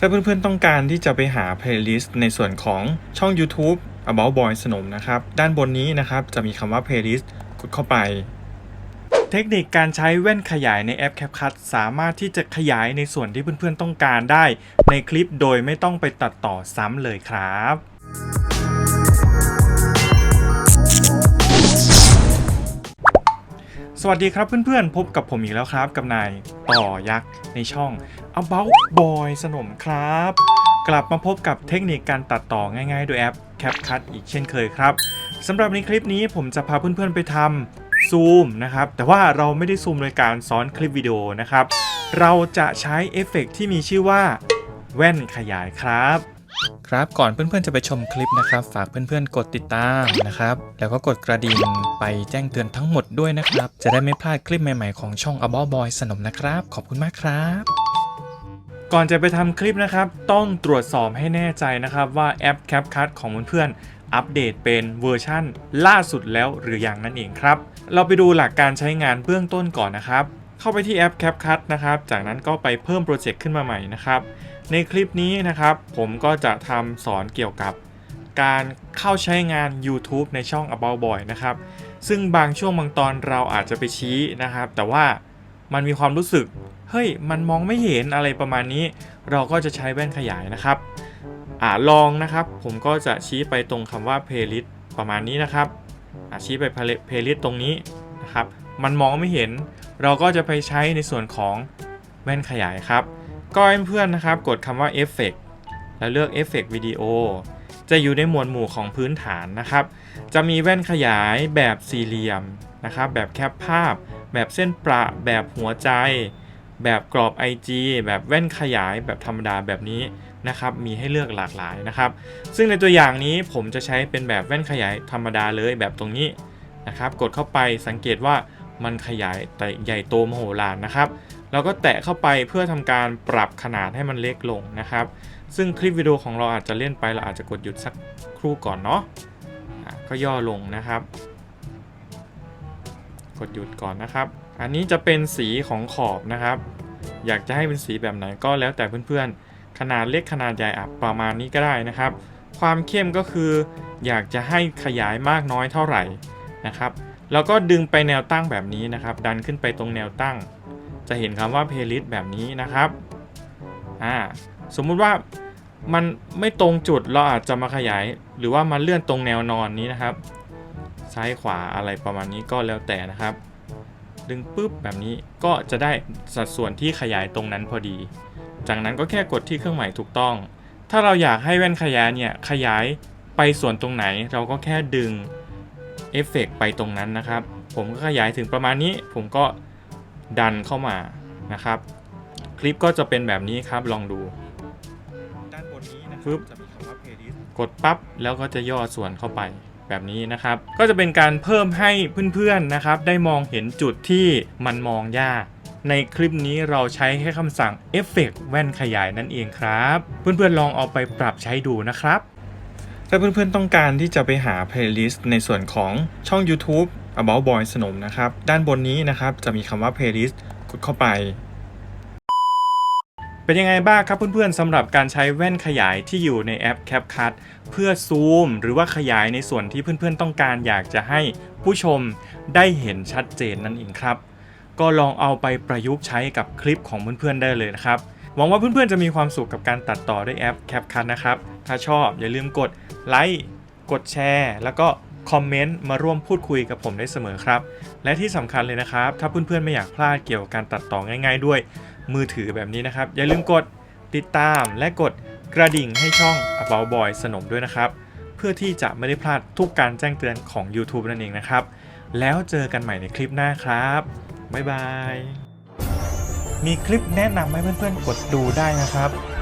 ถ้าเพื่อนๆต้องการที่จะไปหา playlist ในส่วนของช่อง YouTube About Boy สนมนะครับ ด้านบนนี้นะครับจะมีคำว่า playlist กดเข้าไป เทคนิคการใช้แว่นขยายในแอป CapCut สามารถที่จะขยายในส่วนที่เพื่อนๆต้องการได้ ในคลิปโดยไม่ต้องไปตัดต่อซ้ำเลยครับ วัสดีครับเพื่อนๆ พบกับผมอีกแล้วครับ กับนายต่อยักษ์ในช่อง About Boy สนมครับ กลับมาพบกับเทคนิคการตัดต่อง่ายๆ โดยแอป CapCut อีกเช่นเคยครับสำหรับในคลิปนี้ผมจะพาเพื่อนๆไปทำซูมนะครับ แต่ว่าเราไม่ได้ซูมโดยการซ้อนคลิปวิดีโอนะครับ เราจะใช้เอฟเฟกต์ที่มีชื่อว่า แว่นขยายครับ ครับก่อนเพื่อนๆจะไปชมคลิปนะครับ ฝากเพื่อนๆกดติดตามนะครับ แล้วก็กดกระดิ่งไปแจ้งเตือนทั้งหมดด้วยนะครับ จะได้ไม่พลาดคลิปใหม่ๆของช่อง About Boy สนมนะครับ ขอบคุณมากครับ ก่อนจะไปทำคลิปนะครับ ต้องตรวจสอบให้แน่ใจนะครับว่าแอป CapCut ของเพื่อนๆอัปเดตเป็นเวอร์ชั่น ล่าสุดแล้วหรือยังนั่นเองครับ เราไปดูหลักการใช้งานเบื้องต้นก่อนนะครับ เข้าไปที่แอป CapCut นะครับ จากนั้นก็ไปเพิ่มโปรเจกต์ขึ้นมาใหม่นะครับ ในคลิปนี้นะครับ ผมก็จะทำสอนเกี่ยวกับการเข้าใช้งาน YouTube ในช่อง About Boy นะครับ ซึ่งบางช่วงบางตอนเราอาจจะไปชี้นะครับ แต่ว่ามันมีความรู้สึก เฮ้ย มันมองไม่เห็นอะไรประมาณนี้ เราก็จะใช้แว่นขยายนะครับอ่าลองนะครับ ผมก็จะชี้ไปตรงคำว่า playlist ประมาณนี้นะครับ อาชี้ไป playlist ตรงนี้นะครับ มันมองไม่เห็น เราก็จะไปใช้ในส่วนของแว่นขยายครับ ก็ให้เพื่อนนะครับกดคำว่า Effect แล้วเลือก Effect Video จะอยู่ในหมวดหมู่ของพื้นฐานนะครับ จะมีแว่นขยายแบบสี่เหลี่ยมนะครับ แบบแคปภาพ แบบเส้นประแบบหัวใจ แบบกรอบ IG แบบแว่นขยายแบบธรรมดาแบบนี้นะครับ มีให้เลือกหลากหลายนะครับ ซึ่งในตัวอย่างนี้ผมจะใช้เป็นแบบแว่นขยายธรรมดาเลยแบบตรงนี้นะครับ กดเข้าไปสังเกตว่า มันขยายแต่ใหญ่โตมโหฬารนะครับ เราก็แตะเข้าไปเพื่อทำการปรับขนาดให้มันเล็กลงนะครับ ซึ่งคลิปวิดีโอของเราอาจจะเล่นไปเราอาจจะกดหยุดสักครู่ก่อนเนาะะก็ย่อลงนะครับ กดหยุดก่อนนะครับ อันนี้จะเป็นสีของขอบนะครับ อยากจะให้เป็นสีแบบไหนก็แล้วแต่เพื่อนๆ ขนาดเล็กขนาดใหญ่อะประมาณนี้ก็ได้นะครับ ความเข้มก็คืออยากจะให้ขยายมากน้อยเท่าไหร่นะครับ แล้วก็ดึงไปแนวตั้งแบบนี้นะครับ ดันขึ้นไปตรงแนวตั้ง จะเห็นคำว่า playlist แบบนี้นะครับอ่าสมมุติว่ามันไม่ตรงจุดเราอาจจะมาขยาย หรือว่ามาเลื่อนตรงแนวนอนนี้นะครับ ซ้ายขวาอะไรประมาณนี้ก็แล้วแต่นะครับ ดึงปุ๊บแบบนี้ก็จะได้สัดส่วนที่ขยายตรงนั้นพอดี จากนั้นก็แค่กดที่เครื่องหมายถูกต้อง ถ้าเราอยากให้แว่นขยายเนี่ยขยายไปส่วนตรงไหนเราก็แค่ดึง เอฟเฟกต์ไปตรงนั้นนะครับ ผมก็ขยายถึงประมาณนี้ ผมก็ดันเข้ามานะครับ คลิปก็จะเป็นแบบนี้ครับลองดูด้านบนนี้นะครับจะมีคำว่า playlist กดปั๊บแล้วก็จะย่อส่วนเข้าไปแบบนี้นะครับ ก็จะเป็นการเพิ่มให้เพื่อนๆนะครับ ได้มองเห็นจุดที่มันมองยาก ในคลิปนี้เราใช้แค่คำสั่งเอฟเฟกแว่นขยายนั่นเองครับ เพื่อนๆลองเอาไปปรับใช้ดูนะครับ ถ้าเพื่อนๆต้องการที่จะไปหา playlist ในส่วนของช่อง YouTube About Boy สนมนะครับ ด้านบนนี้นะครับจะมีคำว่า playlist กดเข้าไป เป็นยังไงบ้างครับเพื่อนๆสำหรับการใช้แว่นขยายที่อยู่ในแอป CapCut เพื่อซูม หรือว่าขยายในส่วนที่เพื่อนๆต้องการอยากจะให้ผู้ชมได้เห็นชัดเจนนั่นเองครับ ก็ลองเอาไปประยุกต์ใช้กับคลิปของเพื่อนๆได้เลยนะครับ หวังว่าเพื่อนๆจะมีความสุขกับการตัดต่อด้วยแอป CapCut นะครับ ถ้าชอบอย่าลืมกด ไลค์กดแชร์ แล้วก็คอมเมนต์มาร่วมพูดคุยกับผมได้เสมอครับ และที่สำคัญเลยนะครับ ถ้าเพื่อนๆไม่อยากพลาดเกี่ยวกับการตัดต่อง่ายๆด้วย มือถือแบบนี้นะครับ อย่าลืมกดติดตามและกดกระดิ่งให้ช่อง About Boy สนมด้วยนะครับ เพื่อที่จะไม่ได้พลาดทุกการแจ้งเตือนของ YouTube นั่นเองนะครับ แล้วเจอกันใหม่ในคลิปหน้าครับ บ๊ายบาย มีคลิปแนะนำให้เพื่อนๆกดดูได้นะครับ